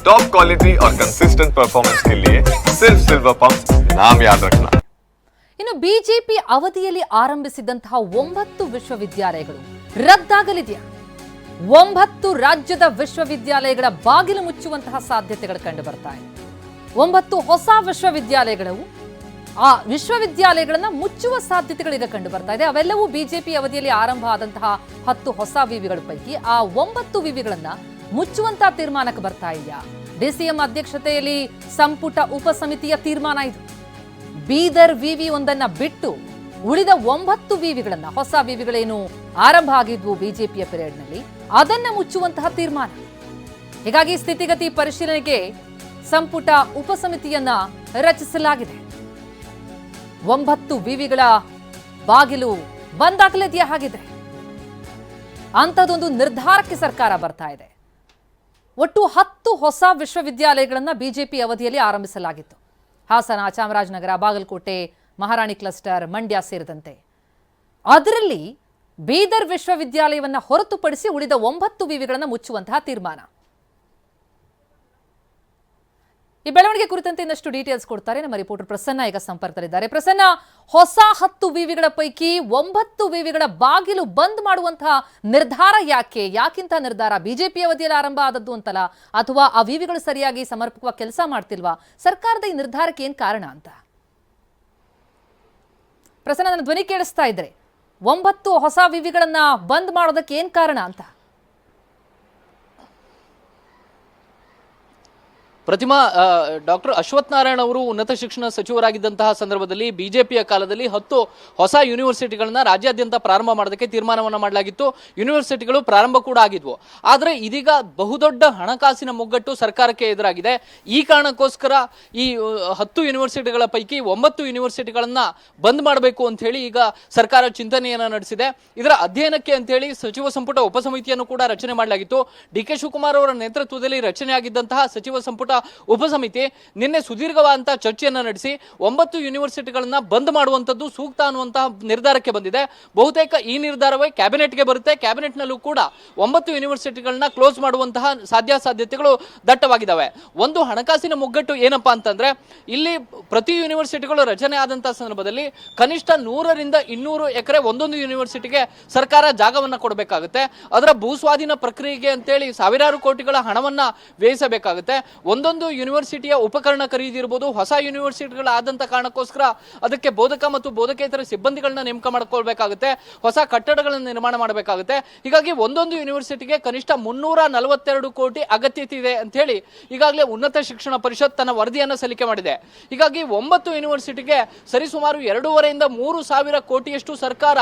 Top quality और consistent performance के लिए सिर्फ सिल्वर पंप नाम याद रखना ಇನ್ನು ಬಿಜೆಪಿ ಅವಧಿಯಲ್ಲಿ ಆರಂಭಿಸಿದಂತಹ ಒಂಬತ್ತು ವಿಶ್ವವಿದ್ಯಾಲಯಗಳು ರದ್ದಾಗಲಿದೆಯಾ ಒಂಬತ್ತು ರಾಜ್ಯದ ವಿಶ್ವವಿದ್ಯಾಲಯಗಳ ಬಾಗಿಲು ಮುಚ್ಚುವಂತಹ ಸಾಧ್ಯತೆಗಳು ಕಂಡು ಬರ್ತಾ ಇದೆ ಒಂಬತ್ತು ಹೊಸ ವಿಶ್ವವಿದ್ಯಾಲಯಗಳು ಆ ವಿಶ್ವವಿದ್ಯಾಲಯಗಳನ್ನ ಮುಚ್ಚುವ ಸಾಧ್ಯತೆಗಳೀಗ ಕಂಡು ಬರ್ತಾ ಇದೆ ಅವೆಲ್ಲವೂ ಬಿಜೆಪಿ ಅವಧಿಯಲ್ಲಿ ಆರಂಭ ಆದಂತಹ ಹತ್ತು ಹೊಸ ವಿವಿಗಳ ಪೈಕಿ ಆ ಒಂಬತ್ತು ವಿವಿಗಳನ್ನ ಮುಚ್ಚುವಂತಹ ತೀರ್ಮಾನಕ್ಕೆ ಬರ್ತಾ ಇದೆಯಾ? ಡಿಸಿಎಂ ಅಧ್ಯಕ್ಷತೆಯಲ್ಲಿ ಸಂಪುಟ ಉಪಸಮಿತಿಯ ತೀರ್ಮಾನ ಇದು. ಬೀದರ್ ವಿವಿ ಒಂದನ್ನ ಬಿಟ್ಟು ಉಳಿದ ಒಂಬತ್ತು ವಿವಿಗಳನ್ನ, ಹೊಸ ವಿವಿಗಳೇನು ಆರಂಭ ಆಗಿದ್ವು ಬಿಜೆಪಿಯ ನಲ್ಲಿ ಅದನ್ನ ಮುಚ್ಚುವಂತಹ ತೀರ್ಮಾನ. ಹೀಗಾಗಿ ಸ್ಥಿತಿಗತಿ ಪರಿಶೀಲನೆಗೆ ಸಂಪುಟ ಉಪಸಮಿತಿಯನ್ನ ರಚಿಸಲಾಗಿದೆ. ಒಂಬತ್ತು ವಿವಿಗಳ ಬಾಗಿಲು ಬಂದಾಗಲಿದೆಯಾ ಹಾಗಿದ್ರೆ? ಅಂಥದ್ದೊಂದು ನಿರ್ಧಾರಕ್ಕೆ ಸರ್ಕಾರ ಬರ್ತಾ ಇದೆ. ಒಟ್ಟು ಹತ್ತು ಹೊಸ ವಿಶ್ವವಿದ್ಯಾಲಯಗಳನ್ನು ಬಿಜೆಪಿ ಅವಧಿಯಲ್ಲಿ ಆರಂಭಿಸಲಾಗಿತ್ತು. ಹಾಸನ, ಚಾಮರಾಜನಗರ, ಬಾಗಲಕೋಟೆ, ಮಹಾರಾಣಿ ಕ್ಲಸ್ಟರ್, ಮಂಡ್ಯ ಸೇರಿದಂತೆ. ಅದರಲ್ಲಿ ಬೀದರ್ ವಿಶ್ವವಿದ್ಯಾಲಯವನ್ನು ಹೊರತುಪಡಿಸಿ ಉಳಿದ ಒಂಬತ್ತು ವಿವಿಗಳನ್ನು ಮುಚ್ಚುವಂತಹ ತೀರ್ಮಾನ. ಈ ಬೆಳವಣಿಗೆ ಕುರಿತಂತೆ ಇನ್ನಷ್ಟು ಡೀಟೇಲ್ಸ್ ಕೊಡ್ತಾರೆ. ನಮ್ಮ ರಿಪೋರ್ಟರ್ ಪ್ರಸನ್ನ ಈಗ ಸಂಪರ್ಕದಲ್ಲಿದ್ದಾರೆ. ಪ್ರಸನ್ನ, ಹೊಸ ಹತ್ತು ವಿವಿಗಳ ಪೈಕಿ ಒಂಬತ್ತು ವಿವಿಗಳ ಬಾಗಿಲು ಬಂದ್ ಮಾಡುವಂತಹ ನಿರ್ಧಾರ ಯಾಕೆ? ಯಾಕಿಂತ ನಿರ್ಧಾರ? ಬಿಜೆಪಿ ಅವಧಿಯಲ್ಲಿ ಆರಂಭ ಆದದ್ದು ಅಂತಲ್ಲ? ಅಥವಾ ಆ ವಿವಿಗಳು ಸರಿಯಾಗಿ ಸಮರ್ಪಕವಾಗಿ ಕೆಲಸ ಮಾಡ್ತಿಲ್ವಾ? ಸರ್ಕಾರದ ಈ ನಿರ್ಧಾರಕ್ಕೆ ಏನ್ ಕಾರಣ ಅಂತ? ಪ್ರಸನ್ನ, ನನ್ನ ಧ್ವನಿ ಕೇಳಿಸ್ತಾ ಇದ್ರೆ, ಒಂಬತ್ತು ಹೊಸ ವಿವಿಗಳನ್ನ ಬಂದ್ ಮಾಡೋದಕ್ಕೆ ಏನ್ ಕಾರಣ ಅಂತ? ಪ್ರತಿಮಾ ಡಾಕ್ಟರ್ ಅಶ್ವಥ್ ನಾರಾಯಣ ಅವರು ಉನ್ನತ ಶಿಕ್ಷಣ ಸಚಿವರಾಗಿದ್ದಂತಹ ಸಂದರ್ಭದಲ್ಲಿ ಬಿಜೆಪಿಯ ಕಾಲದಲ್ಲಿ ಹತ್ತು ಹೊಸ ಯೂನಿವರ್ಸಿಟಿಗಳನ್ನ ರಾಜ್ಯಾದ್ಯಂತ ಪ್ರಾರಂಭ ಮಾಡೋದಕ್ಕೆ ತೀರ್ಮಾನವನ್ನು ಮಾಡಲಾಗಿತ್ತು. ಯೂನಿವರ್ಸಿಟಿಗಳು ಪ್ರಾರಂಭ ಕೂಡ ಆಗಿದ್ವು. ಆದರೆ ಇದೀಗ ಬಹುದೊಡ್ಡ ಹಣಕಾಸಿನ ಮುಗ್ಗಟ್ಟು ಸರ್ಕಾರಕ್ಕೆ ಎದುರಾಗಿದೆ. ಈ ಕಾರಣಕ್ಕೋಸ್ಕರ ಈ ಹತ್ತು ಯೂನಿವರ್ಸಿಟಿಗಳ ಪೈಕಿ ಒಂಬತ್ತು ಯೂನಿವರ್ಸಿಟಿಗಳನ್ನ ಬಂದ್ ಮಾಡಬೇಕು ಅಂತ ಹೇಳಿ ಈಗ ಸರ್ಕಾರ ಚಿಂತನೆಯನ್ನು ನಡೆಸಿದೆ. ಇದರ ಅಧ್ಯಯನಕ್ಕೆ ಅಂತ ಹೇಳಿ ಸಚಿವ ಸಂಪುಟ ಉಪಸಮಿತಿಯನ್ನು ಕೂಡ ರಚನೆ ಮಾಡಲಾಗಿತ್ತು. ಡಿ ಕೆ ಶಿವಕುಮಾರ್ ಅವರ ನೇತೃತ್ವದಲ್ಲಿ ರಚನೆಯಾಗಿದ್ದಂತಹ ಸಚಿವ ಸಂಪುಟ ಉಪಸಮಿತಿ ನಿನ್ನೆ ಸುದೀರ್ಘವಾದಂತಹ ಚರ್ಚೆಯನ್ನ ನಡೆಸಿ ಒಂಬತ್ತು ಯೂನಿವರ್ಸಿಟಿಗಳನ್ನ ಬಂದ್ ಮಾಡುವಂತದ್ದು ಸೂಕ್ತ ಅನ್ನುವಂತಹ ನಿರ್ಧಾರಕ್ಕೆ ಬಂದಿದೆ. ಬಹುತೇಕ ಈ ನಿರ್ಧಾರವೇ ಕ್ಯಾಬಿನೆಟ್ಗೆ ಬರುತ್ತೆ. ಕ್ಯಾಬಿನೆಟ್ನಲ್ಲೂ ಕೂಡ ಒಂಬತ್ತು ಯೂನಿವರ್ಸಿಟಿಗಳನ್ನ ಕ್ಲೋಸ್ ಮಾಡುವಂತಹ ಸಾಧ್ಯ ಸಾಧ್ಯತೆಗಳು ದಟ್ಟವಾಗಿದ್ದಾವೆ. ಒಂದು ಹಣಕಾಸಿನ ಮುಗ್ಗಟ್ಟು ಏನಪ್ಪಾ ಅಂತಂದ್ರೆ, ಇಲ್ಲಿ ಪ್ರತಿ ಯೂನಿವರ್ಸಿಟಿಗಳು ರಚನೆ ಆದಂತಹ ಸಂದರ್ಭದಲ್ಲಿ ಕನಿಷ್ಠ ನೂರರಿಂದ ಇನ್ನೂರು ಎಕರೆ ಒಂದೊಂದು ಯೂನಿವರ್ಸಿಟಿಗೆ ಸರ್ಕಾರ ಜಾಗವನ್ನ ಕೊಡಬೇಕಾಗುತ್ತೆ. ಅದರ ಭೂಸ್ವಾಧೀನ ಪ್ರಕ್ರಿಯೆಗೆ ಅಂತೇಳಿ ಸಾವಿರಾರು ಕೋಟಿಗಳ ಹಣವನ್ನ ವ್ಯಯಿಸಬೇಕಾಗುತ್ತೆ. ಒಂದೊಂದು ಯೂನಿವರ್ಸಿಟಿಯ ಉಪಕರಣ ಖರೀದಿರ್ಬೋದು, ಹೊಸ ಯೂನಿವರ್ಸಿಟಿಗಳಾದಂಥ ಕಾರಣಕ್ಕೋಸ್ಕರ ಅದಕ್ಕೆ ಬೋಧಕ ಮತ್ತು ಬೋಧಕೇತರ ಸಿಬ್ಬಂದಿಗಳನ್ನ ನೇಮಕ ಮಾಡ್ಕೊಳ್ಬೇಕಾಗುತ್ತೆ, ಹೊಸ ಕಟ್ಟಡಗಳನ್ನು ನಿರ್ಮಾಣ ಮಾಡಬೇಕಾಗುತ್ತೆ. ಹೀಗಾಗಿ ಒಂದೊಂದು ಯೂನಿವರ್ಸಿಟಿಗೆ ಕನಿಷ್ಠ ಮುನ್ನೂರ ನಲವತ್ತೆರಡು ಕೋಟಿ ಅಗತ್ಯತೆ ಇದೆ ಅಂತ ಹೇಳಿ ಈಗಾಗಲೇ ಉನ್ನತ ಶಿಕ್ಷಣ ಪರಿಷತ್ ತನ್ನ ವರದಿಯನ್ನು ಸಲ್ಲಿಕೆ ಮಾಡಿದೆ. ಹೀಗಾಗಿ ಒಂಬತ್ತು ಯೂನಿವರ್ಸಿಟಿಗೆ ಸರಿಸುಮಾರು ಎರಡೂವರೆಯಿಂದ ಮೂರು ಸಾವಿರ ಕೋಟಿಯಷ್ಟು ಸರ್ಕಾರ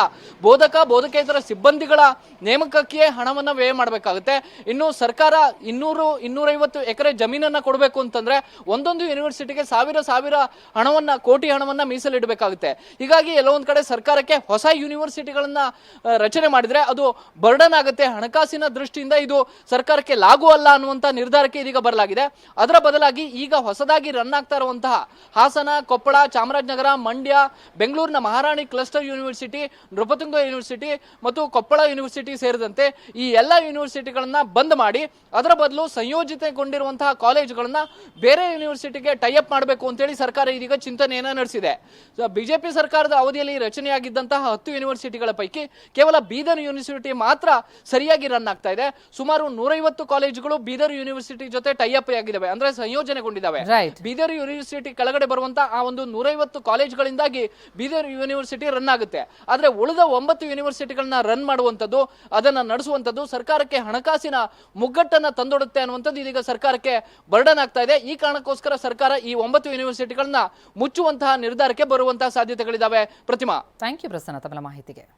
ಬೋಧಕ, ಬೋಧಕೇತರ ಸಿಬ್ಬಂದಿಗಳ ನೇಮಕಕ್ಕೆ ಹಣವನ್ನು ವ್ಯಯ ಮಾಡಬೇಕಾಗುತ್ತೆ. ಇನ್ನು ಸರ್ಕಾರ ಇನ್ನೂರು, ಇನ್ನೂರೈವತ್ತು ಎಕರೆ ಜಮೀನನ್ನ ಕೊಡಬೇಕು ಅಂತಂದ್ರೆ ಒಂದೊಂದು ಯೂನಿವರ್ಸಿಟಿಗೆ ಸಾವಿರ ಸಾವಿರ ಹಣವನ್ನ, ಕೋಟಿ ಹಣವನ್ನ ಮೀಸಲಿಡಬೇಕಾಗುತ್ತೆ. ಹೀಗಾಗಿ ಎಲ್ಲೊಂದು ಕಡೆ ಸರ್ಕಾರಕ್ಕೆ ಹೊಸ ಯೂನಿವರ್ಸಿಟಿಗಳನ್ನ ರಚನೆ ಮಾಡಿದ್ರೆ ಅದು ಬರ್ಡನ್ ಆಗುತ್ತೆ. ಹಣಕಾಸಿನ ದೃಷ್ಟಿಯಿಂದ ಇದು ಸರ್ಕಾರಕ್ಕೆ ಲಾಗು ಅಲ್ಲ ಅನ್ನುವಂತ ನಿರ್ಧಾರಕ್ಕೆ ಇದೀಗ ಬರಲಾಗಿದೆ. ಅದರ ಬದಲಾಗಿ ಈಗ ಹೊಸದಾಗಿ ರನ್ ಆಗ್ತಾ ಇರುವಂತಹ ಹಾಸನ, ಕೊಪ್ಪಳ, ಚಾಮರಾಜನಗರ, ಮಂಡ್ಯ, ಬೆಂಗಳೂರಿನ Maharani cluster university Nrupatunga university ಮತ್ತು ಕೊಪ್ಪಳ ಯೂನಿವರ್ಸಿಟಿ ಸೇರಿದಂತೆ ಈ ಎಲ್ಲ ಯೂನಿವರ್ಸಿಟಿಗಳನ್ನ ಬಂದ್ ಮಾಡಿ ಅದರ ಬದಲು ಸಂಯೋಜಿತಗೊಂಡಿರುವಂತಹ ಕಾಲೇಜುಗಳನ್ನ ಬೇರೆ ಯೂನಿವರ್ಸಿಟಿಗೆ ಟೈಅಪ್ ಮಾಡಬೇಕು ಅಂತೇಳಿ ಸರ್ಕಾರ ಇದೀಗ ಚಿಂತನೆಯನ್ನ ನಡೆಸಿದೆ. ಬಿಜೆಪಿ ಸರ್ಕಾರದ ಅವಧಿಯಲ್ಲಿ ರಚನೆಯಾಗಿದ್ದಂತಹ ಹತ್ತು ಯೂನಿವರ್ಸಿಟಿಗಳ ಪೈಕಿ ಕೇವಲ ಬೀದರ್ ಯೂನಿವರ್ಸಿಟಿ ಮಾತ್ರ ಸರಿಯಾಗಿ ರನ್ ಆಗ್ತಾ ಇದೆ. ಸುಮಾರು ನೂರೈವತ್ತು ಕಾಲೇಜುಗಳು ಬೀದರ್ ಯೂನಿವರ್ಸಿಟಿ ಜೊತೆ ಟೈಅಪ್ ಆಗಿದ್ದಾವೆ ಅಂದ್ರೆ ಸಂಯೋಜನೆಗೊಂಡಿದ್ದಾವೆ. ಬೀದರ್ ಯೂನಿವರ್ಸಿಟಿ ಕೆಳಗಡೆ ಬರುವಂತ ಆ ಒಂದು ನೂರೈವತ್ತು ಕಾಲೇಜುಗಳಿಂದಾಗಿ ಬೀದರ್ ಯೂನಿವರ್ಸಿಟಿ ರನ್ ಆಗುತ್ತೆ. ಆದ್ರೆ ಉಳಿದ ಒಂಬತ್ತು ಯೂನಿವರ್ಸಿಟಿಗಳನ್ನ ರನ್ ಮಾಡುವಂತದ್ದು ಅದನ್ನ ನಡೆಸುವಂತದ್ದು ಸರ್ಕಾರಕ್ಕೆ ಹಣಕಾಸಿನ ಮುಗ್ಗಟ್ಟನ್ನ ತಂದೊಡುತ್ತೆ ಅನ್ನುವಂಥದ್ದು ಇದೀಗ ಸರ್ಕಾರಕ್ಕೆ ಆಗ್ತಾ ಇದೆ. ಈ ಕಾರಣಕ್ಕೋಸ್ಕರ ಸರ್ಕಾರ ಈ ಒಂಬತ್ತು ಯೂನಿವರ್ಸಿಟಿಗಳನ್ನ ಮುಚ್ಚುವಂತಹ ನಿರ್ಧಾರಕ್ಕೆ ಬರುವಂತಹ ಸಾಧ್ಯತೆಗಳಿದಾವೆ. ಪ್ರತಿಮಾ. Thank you Prasanna. ತಮ್ಮ ಮಾಹಿತಿಗೆ.